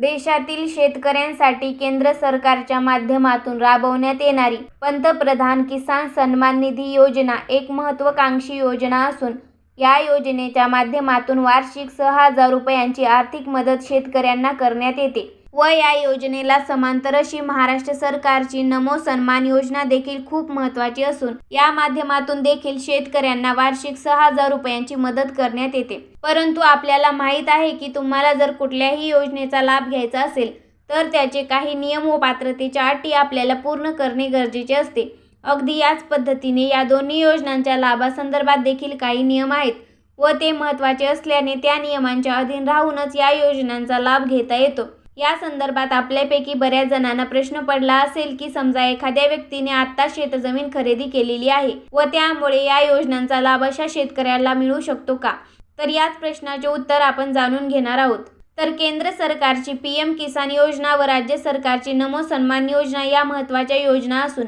देशातील शेतकऱ्यांसाठी केंद्र सरकारच्या माध्यमातून राबवण्यात येणारी पंतप्रधान किसान सन्मान निधी योजना एक महत्त्वाकांक्षी योजना असून या योजनेच्या माध्यमातून वार्षिक सहा हजार रुपयांची आर्थिक मदत शेतकऱ्यांना करण्यात येते. व या योजनेला समांतर अशी महाराष्ट्र सरकारची नमो सन्मान योजना देखील खूप महत्त्वाची असून या माध्यमातून देखील शेतकऱ्यांना वार्षिक सहा हजार रुपयांची मदत करण्यात येते. परंतु आपल्याला माहीत आहे की तुम्हाला जर कुठल्याही योजनेचा लाभ घ्यायचा असेल तर त्याचे काही नियम व पात्रतेच्या अटी आपल्याला पूर्ण करणे गरजेचे असते. अगदी याच पद्धतीने या दोन्ही योजनांच्या लाभासंदर्भात देखील काही नियम आहेत व ते महत्त्वाचे असल्याने त्या नियमांच्या अधीन राहूनच या योजनांचा लाभ घेता येतो. या संदर्भात आपल्यापैकी बऱ्याच जणांना प्रश्न पडला असेल की समजा एखाद्या व्यक्तीने आत्ता शेतजमीन खरेदी केलेली आहे व त्यामुळे या योजनांचा लाभ अशा शेतकऱ्याला मिळू शकतो का? तर याच प्रश्नाचे उत्तर आपण जाणून घेणार आहोत. तर केंद्र सरकारची पी एम किसान योजना व राज्य सरकारची नमो सन्मान योजना या महत्त्वाच्या योजना असून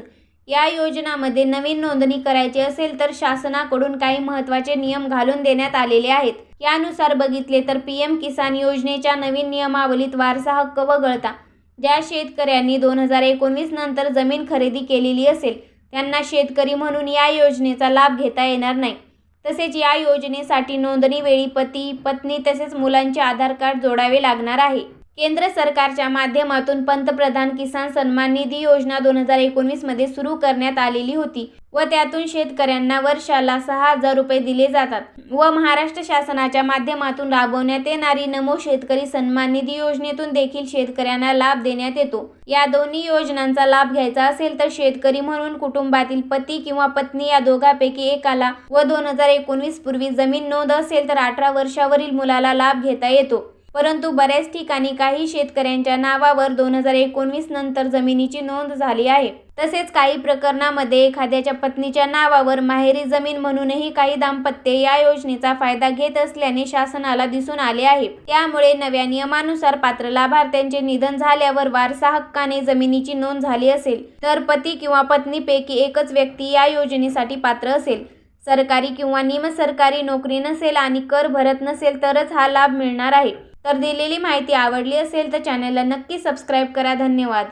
या योजनामध्ये नवीन नोंदणी करायची असेल तर शासनाकडून काही महत्त्वाचे नियम घालून देण्यात आलेले आहेत. यानुसार बघितले तर पी एम किसान योजनेच्या नवीन नियमावलीत वारसा हक्क वगळता ज्या शेतकऱ्यांनी दोन हजार एकोणवीस नंतर जमीन खरेदी केलेली असेल त्यांना शेतकरी म्हणून या योजनेचा लाभ घेता येणार नाही. तसेच या योजनेसाठी नोंदणीवेळी पती पत्नी तसेच मुलांचे आधार कार्ड जोडावे लागणार आहे. केंद्र सरकारच्या माध्यमातून पंतप्रधान किसान सन्मान निधी योजना दोन हजार एकोणवीसमध्ये सुरू करण्यात आलेली होती व त्यातून शेतकऱ्यांना वर्षाला सहा हजार रुपये दिले जातात व महाराष्ट्र शासनाच्या माध्यमातून राबवण्यात येणारी नमो शेतकरी सन्मान निधी योजनेतून देखील शेतकऱ्यांना लाभ देण्यात येतो. या दोन्ही योजनांचा लाभ घ्यायचा असेल तर शेतकरी म्हणून कुटुंबातील पती किंवा पत्नी या दोघांपैकी एकाला व दोन हजार एकोणवीस पूर्वी जमीन नोंद असेल तर अठरा वर्षावरील मुलाला लाभ घेता येतो. परंतु बऱ्याच ठिकाणी काही शेतकऱ्यांच्या नावावर दोन हजार एकोणवीस नंतर जमिनीची नोंद झाली आहे. तसेच काही प्रकरणामध्ये एखाद्याच्या पत्नीच्या नावावर माहेरी जमीन म्हणूनही काही दाम्पत्य या योजनेचा फायदा घेत असल्याने शासनाला दिसून आले आहे. त्यामुळे नव्या नियमानुसार पात्र लाभार्थ्यांचे निधन झाल्यावर वारसा हक्काने जमिनीची नोंद झाली असेल तर पती किंवा पत्नीपैकी एकच व्यक्ती या योजनेसाठी पात्र असेल. सरकारी किंवा निमसरकारी नोकरी नसेल आणि कर भरत नसेल तरच हा लाभ मिळणार आहे. तर दिलेली माहिती आवडली असेल तर चॅनलला नक्की सबस्क्राईब करा. धन्यवाद.